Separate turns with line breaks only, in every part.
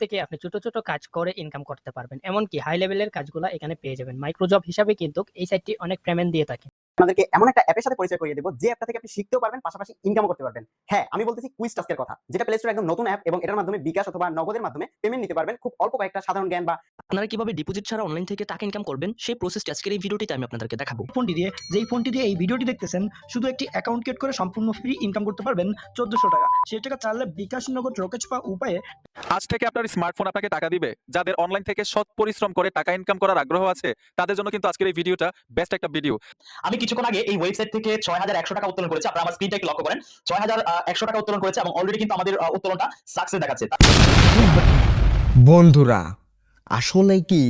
থেকে আপনি ছোট ছোট কাজ করে ইনকাম করতে পারবেন। এমনকি হাই লেভেলের কাজগুলো এখানে পেয়ে যাবেন। মাইক্রোজব হিসাবে কিন্তু এই সাইটটি অনেক পেমেন্ট দিয়ে থাকে।
আপনাদেরকে এমন একটা অ্যাপের সাথে পরিচয় করিয়ে দেবো যে অ্যাপটা থেকে আপনি শিখতেও পারবেন পাশাপাশি ইনকামও করতে পারবেন। হ্যাঁ আমি বলতেছি কুইজ টাস্কের কথা যেটা প্লে স্টোর একদম নতুন অ্যাপ এবং এটার মাধ্যমে বিকাশ অথবা নগদের মাধ্যমে পেমেন্ট নিতে পারবেন। খুব অল্প কয়েকটা সাধারণ জ্ঞান বা
আপনারা কীভাবে ডিপোজিট ছাড়া অনলাইন থেকে টাকা ইনকাম করবেন সেই প্রসেসটি আজকের এই ভিডিওটিতে আমি আপনাদেরকে দেখাবো।
ফোনটি দিয়ে যেই ফোনটি দিয়ে এই ভিডিওটি দেখতেছেন শুধু একটি অ্যাকাউন্ট ক্রিয়েট করে সম্পূর্ণ ফ্রি ইনকাম করতে পারবেন চোদ্দশো টাকা। সেই টাকা চাইলে বিকাশ নগদ রকেট পা উপায়ে
আজ থেকে আপনার স্মার্টফোন আপনাকে টাকা দিবে। যাদের অনলাইন থেকে সৎ পরিশ্রম করে টাকা ইনকাম করার আগ্রহ আছে তাদের জন্য কিন্তু আজকের এই ভিডিওটা বেস্ট একটা ভিডিও
আমি কিছুক্ষণ আগে এই ওয়েবসাইট থেকে ছয় হাজার একশো টাকা উত্তোলন করেছি। আপনারা আমার স্ক্রিনটা লক্ষ্য করেন। ছয় হাজার একশো টাকা উত্তোলন করেছে এবং অলরেডি কিন্তু আমাদের উত্তোলনটা সাকসেস দেখাচ্ছে।
বন্ধুরা, আসলে কি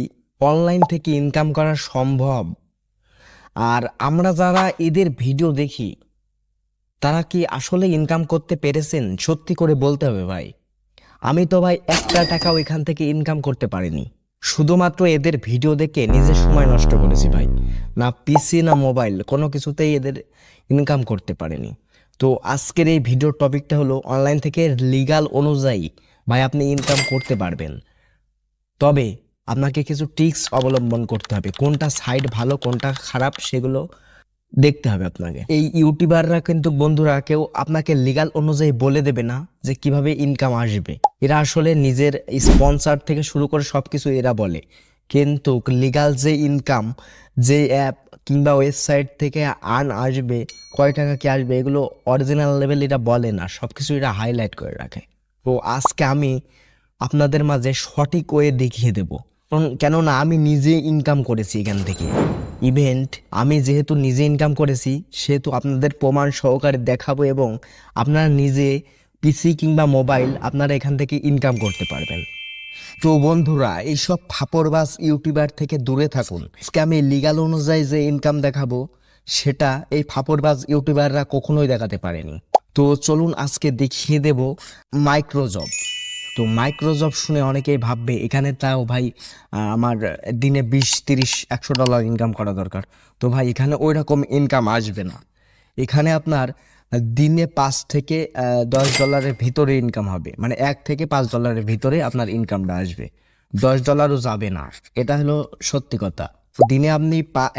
অনলাইন থেকে ইনকাম করা সম্ভব? আর আমরা যারা এদের ভিডিও দেখি, তারা কি আসলে ইনকাম করতে পেরেছেন? সত্যি করে বলতে হবে ভাই। আমি তো ভাই একটা টাকাও এখান থেকে ইনকাম করতে পারিনি। শুধুমাত্র এদের ভিডিও দেখে নিজের সময় নষ্ট করেছি ভাই। না পিসি না মোবাইল কোনো কিছুতেই এদের ইনকাম করতে পারেনি। তো আজকের এই ভিডিওর টপিকটা হলো অনলাইন থেকে লিগাল অনুযায়ী ভাই আপনি ইনকাম করতে পারবেন। তবে আপনাকে কিছু টিক্স অবলম্বন করতে হবে। কোনটা সাইড ভালো, কোনটা খারাপ সেগুলো দেখতে হবে আপনাকে। এই ইউটিউবাররা কিন্তু বন্ধুরা কেউ আপনাকে লিগাল অনুযায়ী বলে দেবে না যে কীভাবে ইনকাম আসবে। এরা আসলে নিজের স্পন্সর থেকে শুরু করে সব কিছু এরা বলে। কিন্তু লিগাল যে ইনকাম যে অ্যাপ কিংবা ওয়েবসাইট থেকে আর্ন আসবে, কয় টাকা কি আসবে, এগুলো অরিজিনাল লেভেল এরা বলে না। সব কিছু এরা হাইলাইট করে রাখে। তো আজকে আমি আপনাদের মাঝে সঠিক ওয়ে দেখিয়ে দেব। কেননা আমি নিজে ইনকাম করেছি এখান থেকে। ইভেন্ট আমি যেহেতু নিজে ইনকাম করেছি, সেহেতু আপনাদের প্রমাণ সহকারে দেখাবো এবং আপনারা নিজে পিসি কিংবা মোবাইল আপনারা এখান থেকে ইনকাম করতে পারবেন। তো বন্ধুরা, এইসব ফাপড়বাজ ইউটিউবার থেকে দূরে থাকুন। আজকে আমি লিগাল অনুযায়ী যে ইনকাম দেখাবো, সেটা এই ফাপড়বাজ ইউটিউবাররা কখনোই দেখাতে পারেনি। তো চলুন আজকে দেখিয়ে দেব মাইক্রোজব তো মাইক্রোজব শুনে অনেকেই ভাববে, এখানে তাও ভাই আমার দিনে বিশ, তিরিশ, একশো ডলার ইনকাম করা দরকার। তো ভাই, এখানে ওই রকম ইনকাম আসবে না। এখানে আপনার দিনে পাঁচ থেকে দশ ডলারের ভিতরে ইনকাম হবে। মানে এক থেকে পাঁচ ডলারের ভিতরে আপনার ইনকামটা আসবে। দশ ডলারও যাবে না। এটা হলো সত্যি কথা। দিনে আপনি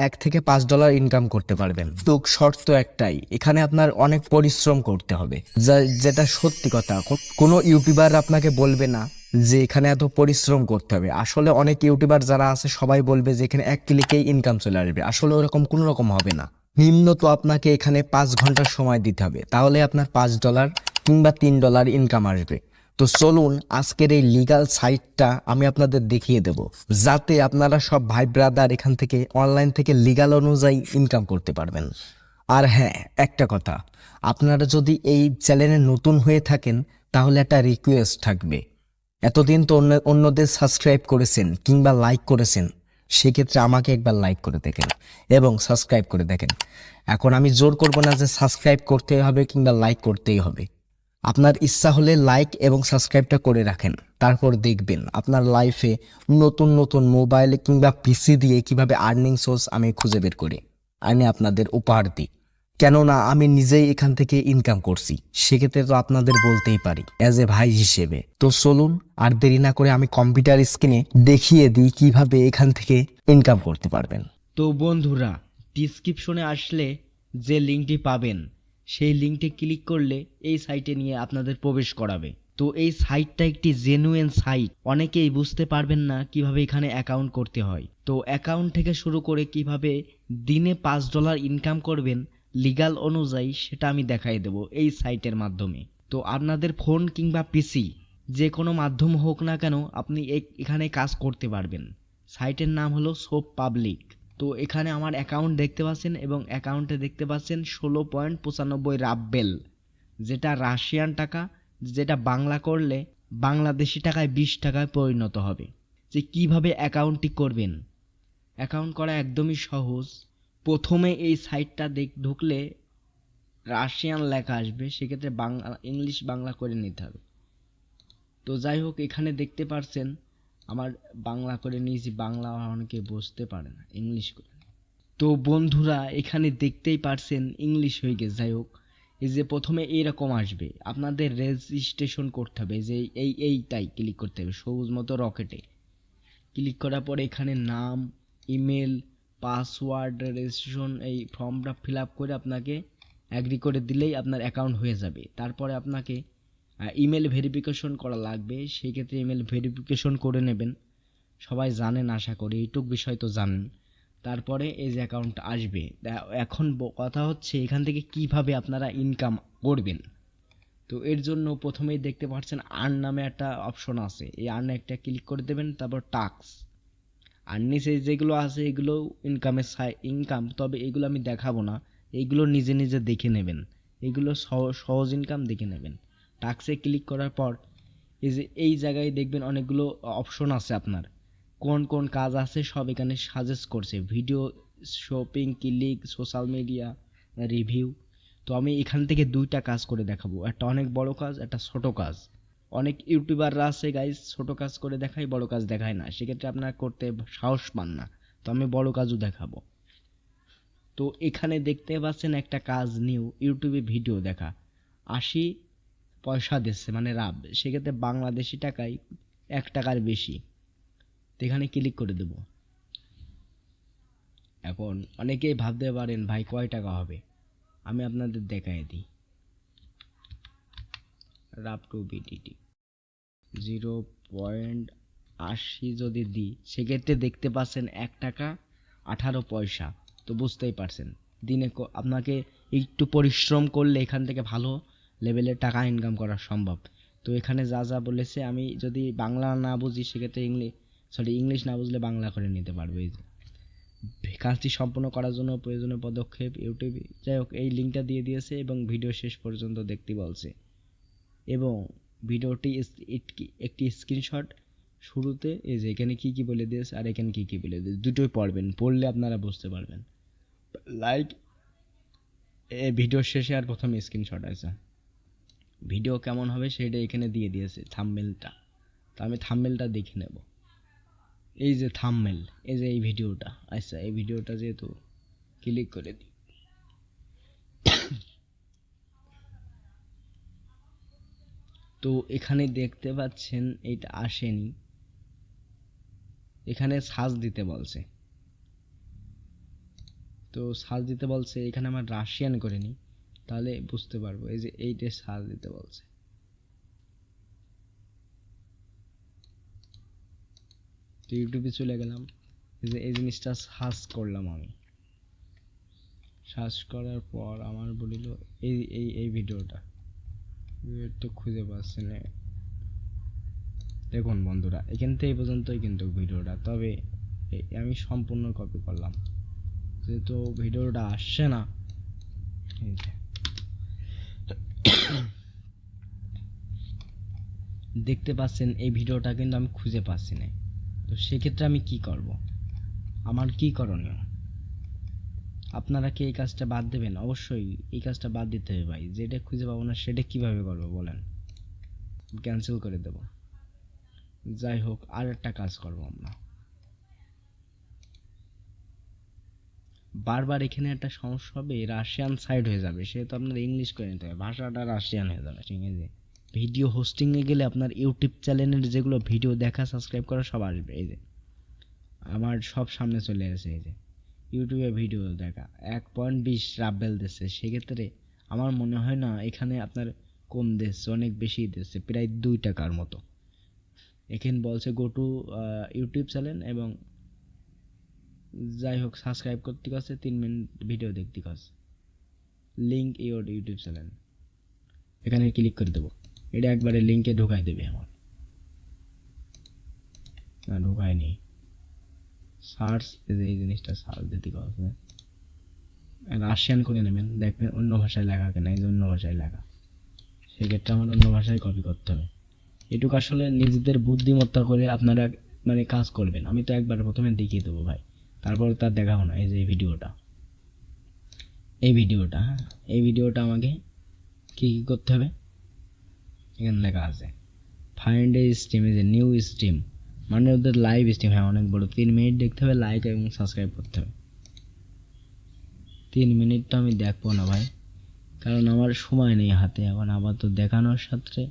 এক থেকে পাঁচ ডলার ইনকাম করতে পারবেন। তো শর্ত একটাই, এখানে আপনার অনেক পরিশ্রম করতে হবে। যেটা সত্যি কথা কোনো ইউটিউবার আপনাকে বলবে না যে এখানে এত পরিশ্রম করতে হবে। আসলে অনেক ইউটিউবার যারা আছে, সবাই বলবে যে এখানে এক ক্লিকেই ইনকাম চলে আসবে। আসলে ওরকম কোনো রকম হবে না। নিম্ন তো আপনাকে এখানে পাঁচ ঘণ্টার সময় দিতে হবে। তাহলে আপনার পাঁচ ডলার কিংবা তিন ডলার ইনকাম আসবে। তো চলুন আজকের এই লিগাল সাইটটা আমি আপনাদের দেখিয়ে দেব, যাতে আপনারা সব ভাই ব্রাদার এখান থেকে অনলাইন থেকে লিগাল অনুযায়ী ইনকাম করতে পারবেন। আর হ্যাঁ একটা কথা, আপনারা যদি এই চ্যানেলে নতুন হয়ে থাকেন, তাহলে একটা রিকোয়েস্ট থাকবে। এতদিন তো অন্য, অন্যদের সাবস্ক্রাইব করেছেন কিংবা লাইক করেছেন, সেক্ষেত্রে আমাকে একবার লাইক করে দেখেন এবং সাবস্ক্রাইব করে দেখেন। এখন আমি জোর করব না যে সাবস্ক্রাইব করতে হবে কিংবা লাইক করতেই হবে। আপনার ইচ্ছা হলে লাইক এবং সাবস্ক্রাইবটা করে রাখেন। তারপর দেখবেন আপনার লাইফে নতুন নতুন মোবাইল কিংবা পিসি দিয়ে কীভাবে আর্নিং সোর্স আমি খুঁজে বের করি। আমি আপনাদের উপহার দিই কেননা আমি নিজেই এখান থেকে ইনকাম করছি। সেক্ষেত্রে তো আপনাদের বলতেই পারি অ্যাজ এ ভাই হিসেবে। তো চলুন আর দেরি না করে আমি কম্পিউটার স্ক্রিনে দেখিয়ে দিই কীভাবে এখান থেকে ইনকাম করতে পারবেন।
তো বন্ধুরা ডিসক্রিপশনে আসলে যে লিঙ্কটি পাবেন সেই লিঙ্কটি ক্লিক করলে এই সাইটে নিয়ে আপনাদের প্রবেশ করাবে। তো এই সাইটটা একটি জেনুইন সাইট অনেকেই বুঝতে পারবেন না কীভাবে এখানে অ্যাকাউন্ট করতে হয়। তো অ্যাকাউন্ট থেকে শুরু করে কীভাবে দিনে পাঁচ ডলার ইনকাম করবেন লিগাল অনুযায়ী সেটা আমি দেখাই দেব এই সাইটের মাধ্যমে। তো আপনাদের ফোন কিংবা পিসি যে কোনো মাধ্যম হোক না কেন আপনি এখানে কাজ করতে পারবেন। সাইটের নাম হলো সোপ পাবলিক তো এখানে আমার অ্যাকাউন্ট দেখতে পাচ্ছেন এবং অ্যাকাউন্টে দেখতে পাচ্ছেন ষোলো পয়েন্ট পঁচানব্বই রাব্বেল, যেটা রাশিয়ান টাকা, যেটা বাংলা করলে বাংলাদেশি টাকায় বিশ টাকায় পরিণত হবে। যে কীভাবে অ্যাকাউন্টটি করবেন? অ্যাকাউন্ট করা একদমই সহজ। প্রথমে এই সাইটটা দেখ, ঢুকলে রাশিয়ান লেখা আসবে, সেক্ষেত্রে বাংলা, ইংলিশ বাংলা করে নিতে হবে। তো যাই হোক, এখানে দেখতে পারছেন আমার বাংলা করে নিয়েছি বাংলা অনেকে বুঝতে পারে না ইংলিশ করে তো বন্ধুরা, এখানে দেখতেই পারছেন ইংলিশ হয়ে গেছে। যাই হোক,
এই যে প্রথমে এইরকম আসবে। আপনাদের রেজিস্ট্রেশন করতে হবে। যে এই এইটাই ক্লিক করতে হবে। সবুজ মতো রকেটে ক্লিক করার পরে এখানে নাম ইমেল পাসওয়ার্ড রেজিস্ট্রেশন এই ফর্মটা ফিল আপ করে আপনাকে অ্যাগ্রি করে দিলেই আপনার অ্যাকাউন্ট হয়ে যাবে। তারপরে আপনাকে ইমেল ভেরিফিকেশন করা লাগবে, সেই ক্ষেত্রে ইমেল ভেরিফিকেশন করে নেবেন। সবাই জানেন, আশা করি, এইটুক বিষয় তো জানেন। তারপরে এই যে অ্যাকাউন্ট আসবে এখন কথা হচ্ছে এখান থেকে কীভাবে আপনারা ইনকাম করবেন। তো এর জন্য প্রথমেই দেখতে পাচ্ছেন আর্ন নামে একটা অপশন আছে। এই আর্নে একটা ক্লিক করে দেবেন, তারপর টাক্স আর নিচে যেগুলো আছে, এগুলো ইনকামের সাই ইনকাম তবে এগুলো আমি দেখাবো না। এইগুলো নিজে নিজে দেখে নেবেন। এগুলো সহ- সহজ ইনকাম দেখে নেবেন। টাক্সে ক্লিক করার পর, এই যে, এই জায়গায় দেখবেন অনেকগুলো অপশন আছে আপনার। কোন কোন কাজ আছে সব এখানে সাজেস্ট করছে। Video shopping click social media review তো আমি এখান থেকে দুইটা কাজ করে দেখাবো। একটা অনেক বড় কাজ, একটা ছোট কাজ। অনেক ইউটিউবাররা আছে গাইজ ছোট কাজ করে দেখায়, বড় কাজ দেখায় না। সেক্ষেত্রে আপনার করতে সাহস পান না। তো আমি বড় কাজও দেখাবো। তো এখানে দেখতে পাচ্ছেন একটা কাজ নিউ ইউটিউবে ভিডিও দেখা। আশি পয়সা দিচ্ছে মানে রাব। সেক্ষেত্রে বাংলাদেশি টাকায় এক টাকার বেশি। তো এখানে ক্লিক করে দেব। এখন অনেকেই ভাবতে পারেন, ভাই, কয় টাকা হবে? আমি আপনাদের দেখাই দিই। রাপ টু বিটিটি জিরো পয়েন্ট আশি যদি দিই, সেক্ষেত্রে দেখতে পাচ্ছেন এক টাকা আঠারো পয়সা। তো বুঝতেই পারছেন, দিনে আপনাকে একটু পরিশ্রম করলে এখান থেকে ভালো লেভেলের টাকা ইনকাম করা সম্ভব। তো এখানে যা যা বলেছে, আমি যদি বাংলা না বুঝি, সেক্ষেত্রে ইংলিশ সরি ইংলিশ না বুঝলে বাংলা করে নিতে পারব। এই যে কাজটি সম্পন্ন করার জন্য প্রয়োজনীয় পদক্ষেপ ইউটিউব, যাই হোক, এই লিঙ্কটা দিয়ে দিয়েছে এবং ভিডিও শেষ পর্যন্ত দেখতে বলছে। এবং ভিডিওটি একটি স্ক্রিনশট শুরুতে, এই যে এখানে কী কী বলে দিয়েছে, আর এখানে কী কী বলে দিয়েছে, দুটোই পড়বেন, পড়লে আপনারা বুঝতে পারবেন। লাইক এ ভিডিওর শেষে আর প্রথমে স্ক্রিনশট আছে। ভিডিও কেমন হবে সেটা এখানে দিয়ে দিয়েছে থাম্বনেলটা তো আমি থাম্বনেলটা দেখে নেব। এই যে থাম্বনেল এই যে এই ভিডিওটা আচ্ছা এই ভিডিওটা যেহেতু ক্লিক করে দিই। তো এখানে দেখতে পাচ্ছেন এটা আসেনি। এখানে সাজ দিতে বলছে। তো সাজ দিতে বলছে, এখানে আমার রাশিয়ান করে নিই। তাহলে বুঝতে পারব, এই যে এইটা সার্চ দিতে বলছে। তো ইউটিউবে চলে গেলাম, এই যে এই জিনিসটা সার্চ করলাম আমি। সার্চ করার পর আমার বলিল, এই এই এই ভিডিওটা। একটু খুঁজে পাচ্ছি না। দেখুন বন্ধুরা, এখান থেকে পর্যন্তই কিন্তু ভিডিওটা। তবে আমি সম্পূর্ণ কপি করলাম। যেহেতু ভিডিওটা আসছে না এই যে। দেখতে পাচ্ছেন, এই ভিডিওটা কিন্তু আমি খুঁজে পাচ্ছি না তো সেক্ষেত্রে আমি কি করব? আমার কি করণীয়? আপনারা কি এই কাজটা বাদ দেবেন? অবশ্যই এই কাজটা বাদ দিতে হবে ভাই। যেটা খুঁজে পাবো না, সেটা কীভাবে করব বলেন? ক্যান্সেল করে দেব। যাই হোক, আর একটা কাজ করব আমরা। বারবার এখানে একটা সমস্যা হবে, রাশিয়ান সাইড হয়ে যাবে। সেহেতু আপনার ইংলিশ করে নিতে হবে। ভাষাটা রাশিয়ান হয়ে যাবে আছে? ভিডিও হোস্টিংয়ে গেলে আপনার ইউটিউব চ্যানেলের যেগুলো ভিডিও দেখা সাবস্ক্রাইব করা সব আসবে, এই যে। আমার সব সামনে চলে আসে, এই যে। ইউটিউবে ভিডিও দেখা। এক পয়েন্ট বিশ রাবেল দিচ্ছে। সেক্ষেত্রে আমার মনে হয় না এখানে আপনার কম দিচ্ছে, অনেক বেশি দিচ্ছে, প্রায় দুই টাকার মতো। এখানে বলছে গো টু ইউটিউব চ্যানেল এবং যাই হোক সাবস্ক্রাইব করতে গেছে তিন মিনিট ভিডিও দেখতে গেছে লিঙ্ক ইউর ইউটিউব চ্যানেল এখানে ক্লিক করে দেবো। এটা একবারে লিঙ্কে ঢোকাই দেবে আমার না, ঢোকায়নি। সার্চ এই জিনিসটা সার্চ দিতে হবে রাশিয়ান করে নেবেন। দেখবেন অন্য ভাষায় লেখা কেন, এই যে অন্য ভাষায় লেখা। সেক্ষেত্রে আমার অন্য ভাষায় কপি করতে হবে। এটুকু আসলে নিজেদের বুদ্ধিমত্তা করে আপনারা মানে কাজ করবেন। আমি তো একবার প্রথমে দেখিয়ে দেবো ভাই। তারপর তার দেখাবো না, এই যে এই ভিডিওটা। এই ভিডিওটা হ্যাঁ? এই ভিডিওটা আমাকে কী কী করতে হবে? এখানে লেখা আছে। Find a stream is a new stream মানে ওদের লাইভ স্ট্রিম হ্যাঁ অনেক বড়। তিন মিনিট দেখতে হবে লাইক এবং সাবস্ক্রাইব করতে হবে। তিন মিনিট তো আমি দেখব না ভাই। কারণ আমার সময় নেই হাতে। এখন আবার তো দেখানোর সাথে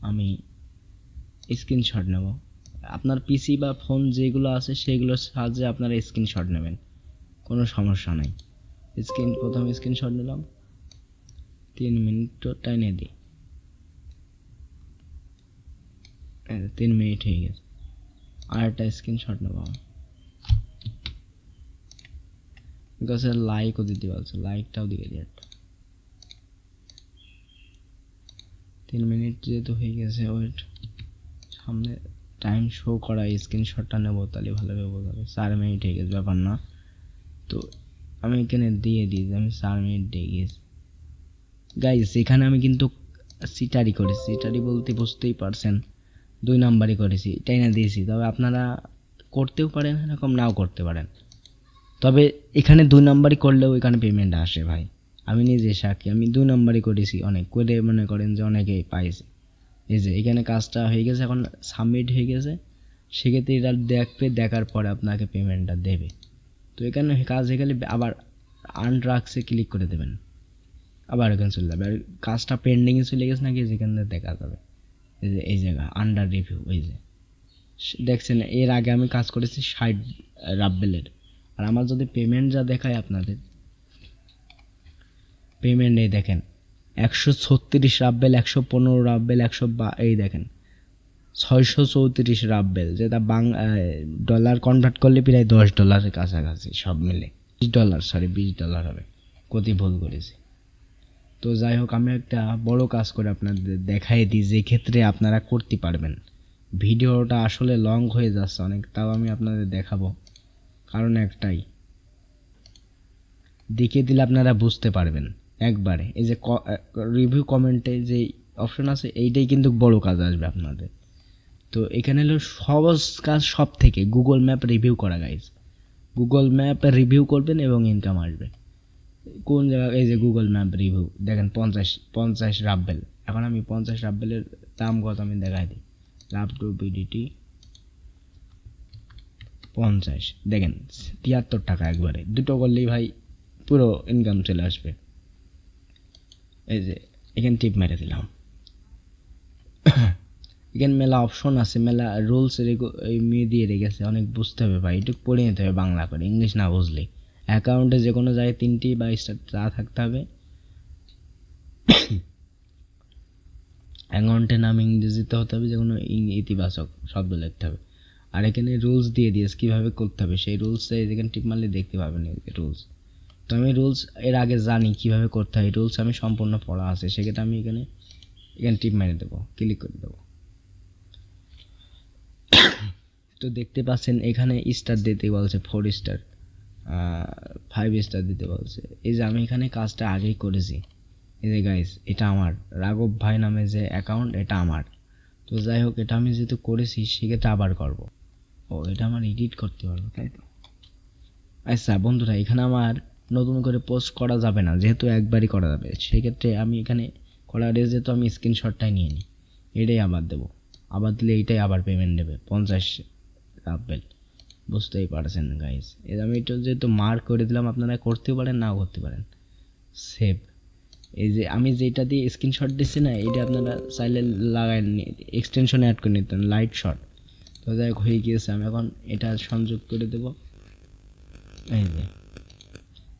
আমি স্ক্রিনশট নেব। আপনার পিসি বা ফোন যেগুলো আছে সেগুলোর সাহায্যে আপনারা স্ক্রিনশট নেবেন। কোনো সমস্যা নাই। স্ক্রিন প্রথম স্ক্রিনশট নিলাম। তিন মিনিট তো টাইনে দিই এই যে তিন মিনিট হয়ে গেছে। আর একটা স্ক্রিনশট নেব বিকজ লাইকও দিতে পারছে লাইকটাও দিয়ে দিই একটা। তিন মিনিট যেহেতু হয়ে গেছে ওয়েট সামনে টাইম শো করা স্ক্রিনশটটা নেব তাহলে ভালোভাবে বোঝা যাবে চার মিনিট হয়ে গেছে, ব্যাপার না। তো আমি এখানে দিয়ে যে আমি চার মিনিট দিয়ে গেছি। গাইস এখানে আমি কিন্তু সিটারি করেছি। সিটারি বলতে বুঝতেই পারছেন। দুই নাম্বারই করেছি এটাই না দিয়েছি। তবে আপনারা করতেও পারেন, এরকম নাও করতে পারেন। তবে এখানে দুই নাম্বারই করলেও এখানে পেমেন্ট আসে ভাই। আমি নিজে সাক্ষী, আমি দুই নাম্বারই করেছি অনেক। করে মনে করেন যে অনেকেই পাইছে। এই যে এখানে কাজটা হয়ে গেছে, এখন সাবমিট হয়ে গেছে। সেক্ষেত্রে এটা দেখবে, দেখার পরে আপনাকে পেমেন্টটা দেবে। তো এখানে কাজ হয়ে গেলে আবার আনড্রাগসে ক্লিক করে দেবেন। আবার এখানে চলে যাবে। আর কাজটা পেন্ডিংয়ে চলে গেছে নাকি যেখানে দেখা যাবে। এই যে, এই জায়গা আন্ডার রিভিউ এই যে। দেখছেন, এর আগে আমি কাজ করেছি ষাট রাব্বেলের আর আমার যদি পেমেন্ট যা দেখায় আপনাদের পেমেন্ট এই দেখেন, একশো ছত্রিশ রাব্বেল একশো পনেরো রাব্বেল একশো বা, এই দেখেন, ছয়শো চৌত্রিশ রাব্বেল যেটা বাং ডলার কনভার্ট করলে প্রায় দশ ডলারের কাছাকাছি, সব মিলে। বিশ ডলার সরি বিশ ডলার হবে। কতি ভুল করেছি। তো যাই হোক আমি একটা বড় কাজ করে আপনাদের দেখাই দিই যে ক্ষেত্রে আপনারা করতে পারবেন। ভিডিওটা আসলে লং হয়ে যাচ্ছে অনেক, তাও আমি আপনাদের দেখাবো। কারণ একটাই, দেখিয়ে দিলে আপনারা বুঝতে পারবেন একবারে। এই যে রিভিউ কমেন্টে যে অপশন আছে, এইটাই কিন্তু বড় কাজ আসবে আপনাদের। তো এখানে হলো সহজ কাজ সব থেকে গুগল ম্যাপ রিভিউ করা গাইজ গুগল ম্যাপ রিভিউ করবেন এবং ইনকাম আসবে। কোন জায়গা এই যে গুগল ম্যাপ রিভিউ দেখেন পঞ্চাশ পঞ্চাশ রাব্বেল এখন আমি পঞ্চাশ রাব্বেলের দাম কত আমি দেখাই দিই। লাভ টু বিডিটি পঞ্চাশ। দেখেন, তিয়াত্তর টাকা একবারে। দুটো করলেই ভাই পুরো ইনকাম চলে আসবে। এই যে, এখানে টিপ মেরে দিলাম। এখানে মেলা অপশন আছে, মেলা রুলস এই দিয়ে রেখেছে। অনেক বুঝতে হবে ভাই একটু পড়ে নিতে হবে বাংলা করে ইংলিশ না বুঝলে। অ্যাকাউন্টে যে কোনো জায়গায় তিনটি বা স্টার থাকতে হবে। অ্যাকাউন্টের নাম ইংরেজিতে হতে হবে, যে কোনো ইতিবাচক শব্দ লিখতে হবে। আর এখানে রুলস দিয়ে দিয়েছে কীভাবে করতে হবে, সেই রুলসটা এখানে টিপ মারলে দেখতে পাবেন রুলস তো আমি রুলস এর আগে জানি কীভাবে করতে হয় রুলস আমি সম্পূর্ণ পড়া আছে, সেক্ষেত্রে আমি এখানে এখানে টিপ মেরে দেবো ক্লিক করে দেবো। তো দেখতে পাচ্ছেন এখানে স্টার দিতে বলছে ফোর স্টার ফাইভ স্টার দিতে বলছে। এই যে আমি এখানে কাজটা আগেই করেছি। এই যে গাইস এটা আমার। রাঘব ভাই নামে যে অ্যাকাউন্ট এটা আমার। তো যাই হোক, এটা আমি যেহেতু করেছি, সেক্ষেত্রে আবার করব। ও, এটা আমার এডিট করতে পারব, তাই তো? আচ্ছা বন্ধুরা, এখানে আমার নতুন করে পোস্ট করা যাবে না, যেহেতু একবারই করা যাবে। সেক্ষেত্রে আমি এখানে করার যেহেতু আমি স্ক্রিনশটটাই নিয়ে নিই এটাই আবার দেবো। আবার দিলে এইটাই আবার পেমেন্ট দেবে, পঞ্চাশ রাব্বেল। বুঝতেই পারছেন গাইস আমি এটা যেহেতু মার্ক করে দিলাম, আপনারা করতেও পারেন, নাও করতে পারেন। সেভ এই যে আমি যেটা দিয়ে স্ক্রিনশট দিচ্ছি না এটা আপনারা চাইলে লাগাই এক্সটেনশন অ্যাড করে নিতেন লাইট শট তো যাই হোক, হয়ে গিয়েছে। আমি এখন এটা সংযোগ করে দেব। এই যে।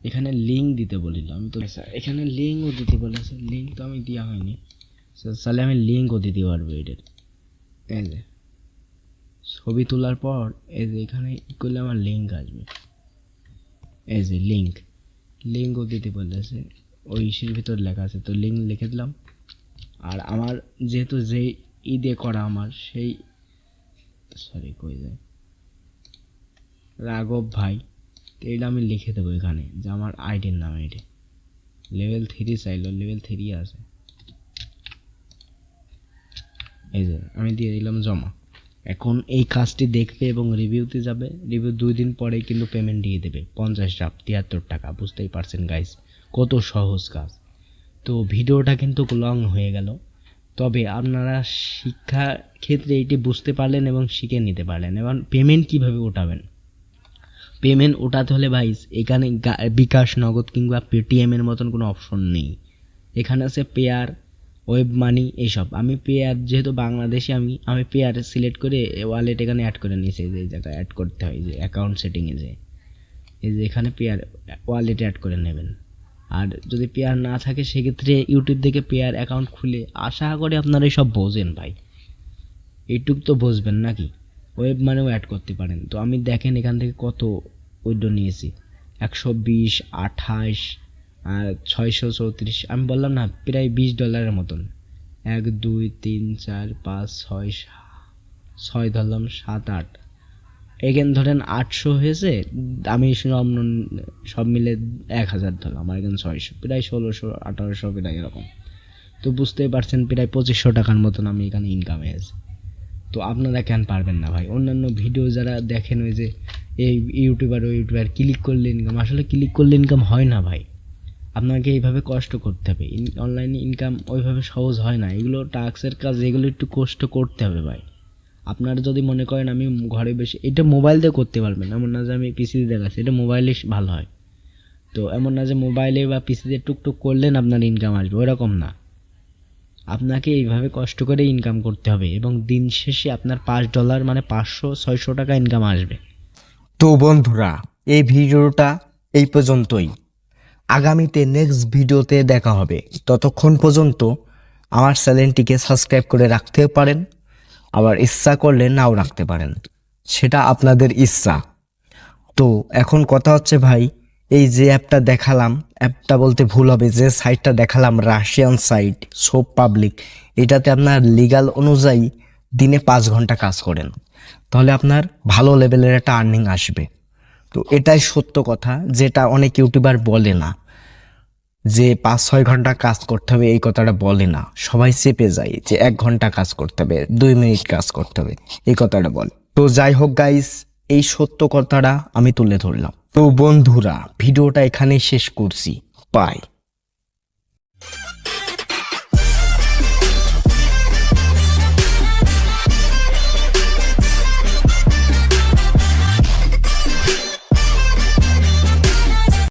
এখানে লিঙ্ক দিতে বলিল। আমি তো এখানে লিঙ্কও দিতে বলেছে। লিঙ্ক তো আমি দেওয়া হয়নি। তাহলে আমি লিঙ্কও দিতে পারব এটার। এই যে। ছবি তোলার পর এই যে এখানে করলে আমার লিঙ্ক আসবে? এই যে লিঙ্ক লিঙ্কও দিতে বলেছে ওই ইসের ভিতর লেখা আছে, তো লিঙ্ক লিখে দিলাম। আর আমার যেহেতু যে দিয়ে করা আমার, সেই সরি কই যায় রাঘব ভাই এটা আমি লিখে দেবো এখানে, যে আমার আইডির নাম এটি। লেভেল থ্রি চাইলো লেভেল থ্রি আছে। এই যে, আমি দিয়ে দিলাম জমা। এখন এই কাজটি দেখবে এবং রিভিউতে যাবে। রিভিউ দুই দিন পরেই কিন্তু পেমেন্ট দিয়ে দেবে। পঞ্চাশ টাকা তিয়াত্তর টাকা, বুঝতেই পারছেন গাইস কত সহজ কাজ। তো ভিডিওটা কিন্তু লং হয়ে গেল। তবে আপনারা শিক্ষা ক্ষেত্রে এটি বুঝতে পারলেন এবং শিখে নিতে পারলেন। এবং পেমেন্ট কীভাবে ওঠাবেন? পেমেন্ট ওঠাতে হলে ভাই এখানে বিকাশ, নগদ কিংবা পেটিএমের মতন কোনো অপশন নেই। এখানে আছে পেয়ার ওয়েব মানি এইসব আমি পেয়ার যেহেতু বাংলাদেশে, আমি আমি পেয়ার সিলেক্ট করে ওয়ালেট এখানে অ্যাড করে নিয়েছি, যে জায়গায় অ্যাড করতে হয়, যে অ্যাকাউন্ট সেটিংয়ে যে। এই যে এখানে পেয়ার ওয়ালেটে অ্যাড করে নেবেন। আর যদি পেয়ার না থাকে, সেক্ষেত্রে ইউটিউব থেকে পেয়ার অ্যাকাউন্ট খুলে আশা করি আপনারা সব বোঝেন ভাই। এইটুক তো বুঝবেন নাকি? ওয়েব মানেও অ্যাড করতে পারেন। তো আমি দেখেন এখান থেকে কত উইড্রো নিয়েছি। একশো বিশ, আঠাশ আর ছয়শো চৌত্রিশ, আমি বললাম না, প্রায় বিশ ডলারের মতন। এক, দুই, তিন, চার, পাঁচ, ছয় ছয় ধরলাম, সাত, আট। এখানে ধরেন আটশো হয়েছে, আমি সব সব মিলে এক হাজার ধরলাম আমার এখানে ছয়শো, প্রায় ষোলোশো, আঠারোশো, প্রায় এরকম। তো বুঝতেই পারছেন, প্রায় পঁচিশশো টাকার মতন আমি এখানে ইনকাম হয়েছে। তো আপনারা কেন পারবেন না ভাই? অন্যান্য ভিডিও যারা দেখেন ওই যে, এই ইউটিউবার ওই ইউটিউবার ক্লিক করলে ইনকাম আসলে ক্লিক করলে ইনকাম হয় না ভাই। আপনাকে এইভাবে কষ্ট করতে হবে। অনলাইনে ইনকাম ওইভাবে সহজ হয় না। এগুলো টাস্কের কাজ, এগুলো একটু কষ্ট করতে হবে ভাই। আপনারা যদি মনে করেন আমি ঘরে বসে, এটা মোবাইল দিয়ে করতে পারবেন। এমন না যে আমি পিসি দিয়ে দেখাচ্ছি, এটা মোবাইলে ভালো হয়। তো এমন না যে মোবাইলে বা পিসিতে টুকটুক করলেন আপনার ইনকাম আসবে ওরকম না। আপনাকে এইভাবে কষ্ট করে ইনকাম করতে হবে এবং দিন শেষে আপনার পাঁচ ডলার মানে পাঁচশো, ছয়শো টাকা ইনকাম আসবে।
তো বন্ধুরা, এই ভিডিওটা এই পর্যন্তই। আগামীতে নেক্সট ভিডিওতে দেখা হবে। ততক্ষণ পর্যন্ত আমার চ্যানেলটিকে সাবস্ক্রাইব করে রাখতে পারেন, আবার ইচ্ছা করলে নাও রাখতে পারেন, সেটা আপনাদের ইচ্ছা। তো এখন কথা হচ্ছে ভাই, এই যে অ্যাপটা দেখালাম, অ্যাপটা বলতে ভুল হবে, যে সাইটটা দেখালাম রাশিয়ান সাইট সব পাবলিক এটাতে আপনার লিগাল অনুযায়ী দিনে পাঁচ ঘণ্টা কাজ করেন। তাহলে আপনার ভালো লেভেলের একটা আর্নিং আসবে। তো এটাই সত্য কথা, যেটা অনেক ইউটিউবার বলে না। যে পাঁচ, ছয় ঘণ্টা কাজ করতে হবে, এই কথাটা বলে না। সবাই চেপে যায় যে এক ঘণ্টা কাজ করতে হবে, দুই মিনিট কাজ করতে হবে, এই কথাটা বলে। তো যাই হোক গাইস এই সত্য কথাটা আমি তুলে ধরলাম। তো বন্ধুরা, ভিডিওটা এখানেই শেষ করছি। বাই